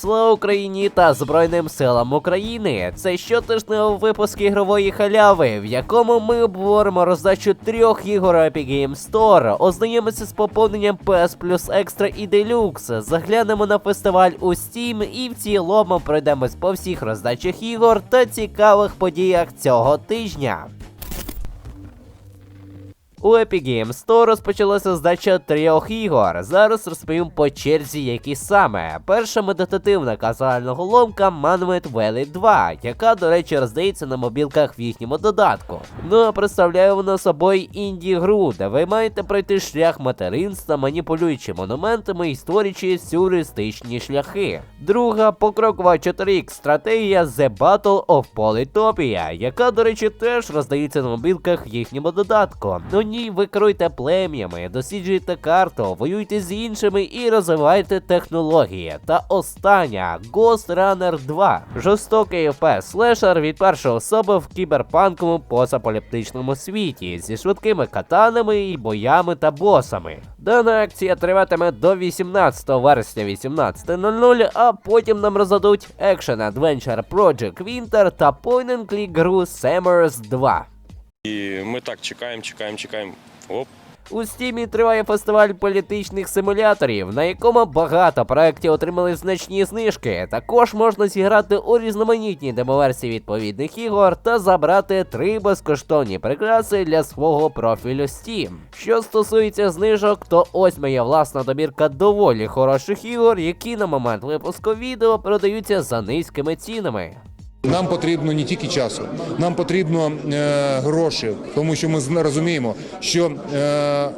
Слава Україні та Збройним силам України! Це щотижневий випуск ігрової халяви, в якому ми обговоримо роздачу трьох ігор Epic Games Store, ознайомимося з поповненням PS Plus Extra і Deluxe, заглянемо на фестиваль у Steam і в цілому пройдемось по всіх роздачах ігор та цікавих подіях цього тижня. У Epic Games Store розпочалася здача трьох ігор. Зараз розповім по черзі, які саме. Перша медитативна казуальна головка Monument Valley 2, яка, до речі, роздається на мобілках в їхньому додатку. Ну а представляє вона собою інді-гру, де ви маєте пройти шлях материнства, маніпулюючи монументами і створюючи сюрреалістичні шляхи. Друга покрокова 4X стратегія The Battle of Polytopia, яка, до речі, теж роздається на мобілках в їхньому додатку. У ній ви керуєте плем'ями, досліджуєте карту, воюєте з іншими і розвиваєте технології. Та остання Ghost Runner 2. Жорстокий FPS слешер від першої особи в кіберпанковому постапокаліптичному світі зі швидкими катанами і боями та босами. Дана акція триватиме до 18 вересня 18.00, а потім нам роздадуть Action Adventure Project Winter та Point and Click гру Summers 2. І ми так чекаємо, чекаємо, чекаємо. Оп. У стімі триває фестиваль політичних симуляторів, на якому багато проєктів отримали значні знижки. Також можна зіграти у різноманітні демоверсії відповідних ігор та забрати три безкоштовні прикраси для свого профілю Steam. Що стосується знижок, то ось моя власна добірка доволі хороших ігор, які на момент випуску відео продаються за низькими цінами. Нам потрібно не тільки часу, нам потрібно е, гроші, тому що ми розуміємо, що е,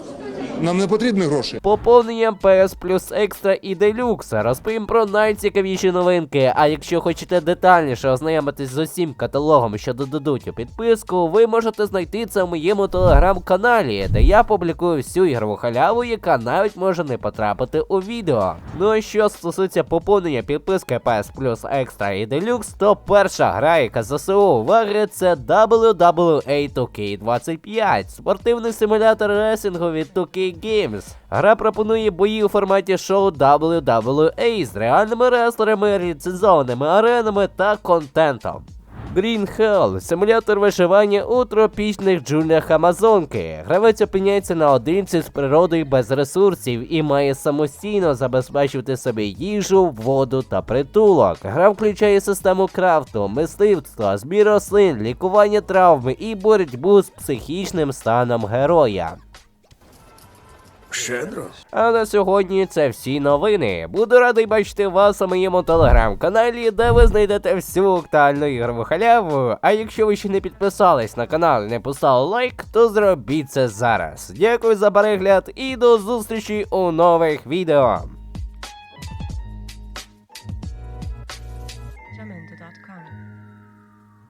нам не потрібні гроші. Поповненням PS Plus Extra і Deluxe розповім про найцікавіші новинки. А якщо хочете детальніше ознайомитись з усім каталогом, що додадуть у підписку, ви можете знайти це в моєму телеграм-каналі, де я публікую всю ігрову халяву, яка навіть може не потрапити у відео. Ну а що стосується поповнення підписки PS Plus Extra і Deluxe, то перша гра, яка ЗСУ уваги, це WWE 2K25, спортивний симулятор ресингу від 2K Games. Гра пропонує бої у форматі шоу WWE з реальними реслерами, ліцензованими аренами та контентом. Green Hell – симулятор виживання у тропічних джунглях Амазонки. Гравець опиняється наодинці з природою без ресурсів і має самостійно забезпечувати собі їжу, воду та притулок. Гра включає систему крафту, мисливства, збір рослин, лікування травми і боротьбу з психічним станом героя. Щедро. А на сьогодні це всі новини. Буду радий бачити вас у моєму телеграм-каналі, де ви знайдете всю актуальну ігрову халяву. А якщо ви ще не підписались на канал і не поставили лайк, то зробіть це зараз. Дякую за перегляд і до зустрічі у нових відео.